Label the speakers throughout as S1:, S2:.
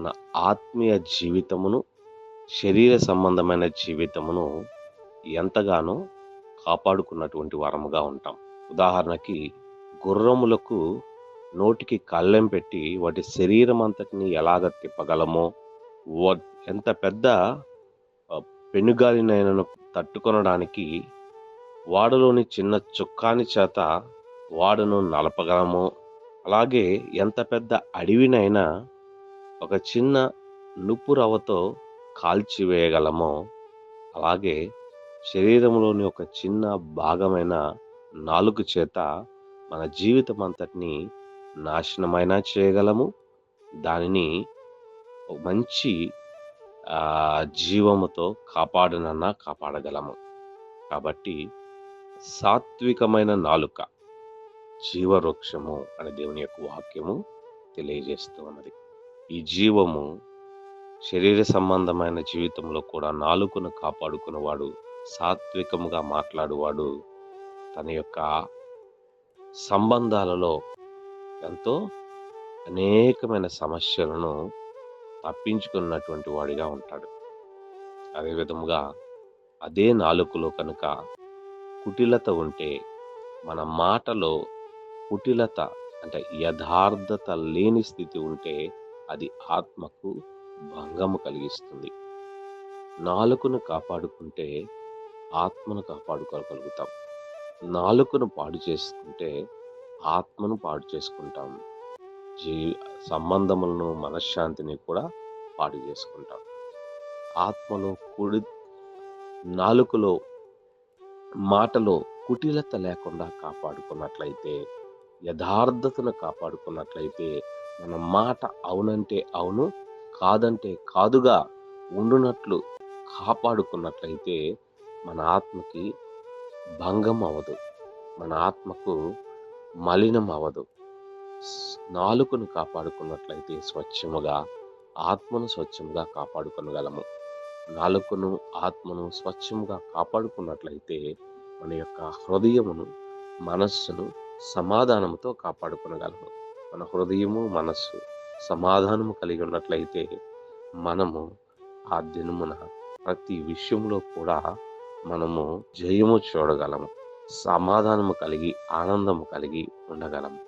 S1: మన ఆత్మీయ జీవితమును శరీర సంబంధమైన జీవితమును ఎంతగానో కాపాడుకున్నటువంటి వరముగా ఉంటాం. ఉదాహరణకి గుర్రములకు నోటికి కళ్ళెం పెట్టి వాటి శరీరం అంతటిని ఎలాగ తిప్పగలమో ఎంత పెద్ద పెనుగాలినైనను తట్టుకొనడానికి వాడలోని చిన్న చుక్కాని చేత వాడను నలపగలమో అలాగే ఎంత పెద్ద అడవినైనా ఒక చిన్న నుప్పు రవ్వతో కాల్చివేయగలమో అలాగే శరీరంలోని ఒక చిన్న భాగమైన నాలుగు చేత మన జీవితం అంతటిని నాశనమైనా చేయగలము? దానిని ఒక మంచి జీవముతో కాపాడనన్నా కాపాడగలము. కాబట్టి సాత్వికమైన నాలుక జీవవృక్షము అనే దేవుని యొక్క వాక్యము తెలియజేస్తూ ఉన్నది. ఈ జీవము శరీర సంబంధమైన జీవితంలో కూడా నాలుకను కాపాడుకున్నవాడు సాత్వికముగా మాట్లాడువాడు తన యొక్క సంబంధాలలో ఎంతో అనేకమైన సమస్యలను తప్పించుకున్నటువంటి వాడిగా ఉంటాడు. అదేవిధముగా అదే నాలుకలో కనుక కుటిలత ఉంటే మన మాటలో కుటిలత అంటే యథార్థత లేని స్థితి ఉంటే అది ఆత్మకు భంగము కలిగిస్తుంది. నాలుకను కాపాడుకుంటే ఆత్మను కాపాడుకోగలుగుతాం. నాలుకను పాడు చేసుకుంటే ఆత్మను పాడు చేసుకుంటాం. జీ సంబంధములను మనశ్శాంతిని కూడా పాడు చేసుకుంటాం. ఆత్మలో కుడి నాలుకలో మాటలో కుటిలత లేకుండా కాపాడుకున్నట్లయితే యథార్థతను కాపాడుకున్నట్లయితే మన మాట అవునంటే అవును కాదంటే కాదుగా ఉండునట్లు కాపాడుకున్నట్లయితే మన ఆత్మకి భంగం అవ్వదు మన ఆత్మకు మలినం అవ్వదు నాలుకను కాపాడుకున్నట్లయితే స్వచ్ఛముగా ఆత్మను స్వచ్ఛముగా కాపాడుకొనగలము. నాలుకను ఆత్మను స్వచ్ఛముగా కాపాడుకున్నట్లయితే మన యొక్క హృదయమును మనస్సును సమాధానముతో కాపాడుకొనగలము. మన హృదయము మనస్సు సమాధానము కలిగి ఉన్నట్లయితే మనము ఆ దినమున ప్రతి విషయంలో కూడా మనము జయము చూడగలము. సమాధానము కలిగి ఆనందము కలిగి ఉండగలము.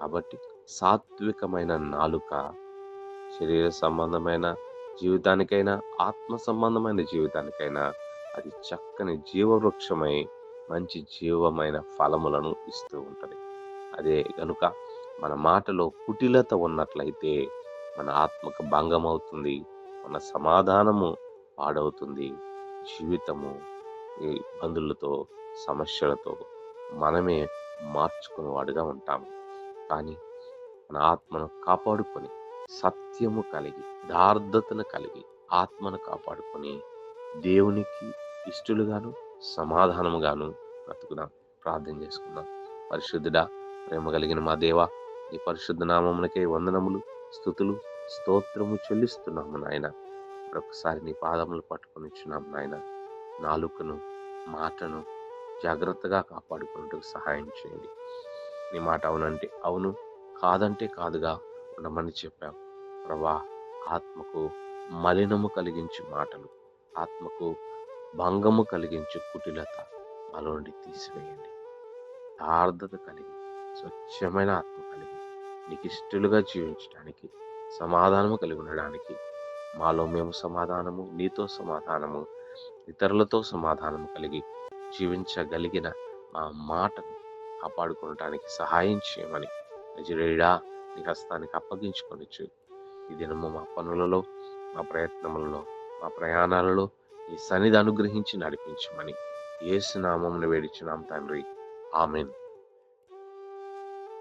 S1: కాబట్టి సాత్వికమైన నాలుక శరీర సంబంధమైన జీవితానికైనా ఆత్మ సంబంధమైన జీవితానికైనా అది చక్కని జీవవృక్షమై మంచి జీవమైన ఫలములను ఇస్తూ ఉంటుంది. అదే కనుక మన మాటలో కుటిలత ఉన్నట్లయితే మన ఆత్మకు భంగం అవుతుంది మన సమాధానము పాడవుతుంది. జీవితము ఈ ఇబ్బందులతో సమస్యలతో మనమే మార్చుకునేవాడుగా ఉంటాము. కానీ మన ఆత్మను కాపాడుకొని సత్యము కలిగి దార్ధతను కలిగి ఆత్మను కాపాడుకొని దేవునికి ఇష్టలుగాను సమాధానముగాను బ్రతుకుదాం. ప్రార్థన చేసుకుందాం. పరిశుద్ధుడా ప్రేమ కలిగిన మా దేవ నీ పరిశుద్ధ నామమునకే వందనములు స్థుతులు స్తోత్రము చెల్లిస్తున్నాము నాయన. మరొకసారి నీ పాదములు పట్టుకొని ఇచ్చున్నాము నాయన. నాలుకను మాటను జాగ్రత్తగా కాపాడుకున్నట్టుకు సహాయం చేయండి. నీ మాట అవునంటే అవును కాదంటే కాదుగా ఉండమని చెప్పావు ప్రభా ఆత్మకు మలినము కలిగించు మాటలు ఆత్మకు భంగము కలిగించు కుటిలత మాలో నుండి తీసివేయండి. ఆర్ధత కలిగి స్వచ్ఛమైన ఆత్మ కలిగి నీకిష్టలుగా జీవించడానికి సమాధానము కలిగి ఉండడానికి మాలో మేము సమాధానము నీతో సమాధానము ఇతరులతో సమాధానము కలిగి జీవించగలిగిన మా మాటను కాపాడుకోవటానికి సహాయం చేయమని నిజరేడా నీ హస్తానికి అప్పగించుకొనిచ్చు ఈ దినము మా పనులలో మా ప్రయత్నములలో మా ప్రయాణాలలో ఈ సన్నిధి అనుగ్రహించి నడిపించమని ఏసునామమును వేడిచున్నాం తండ్రి. ఆమెన్.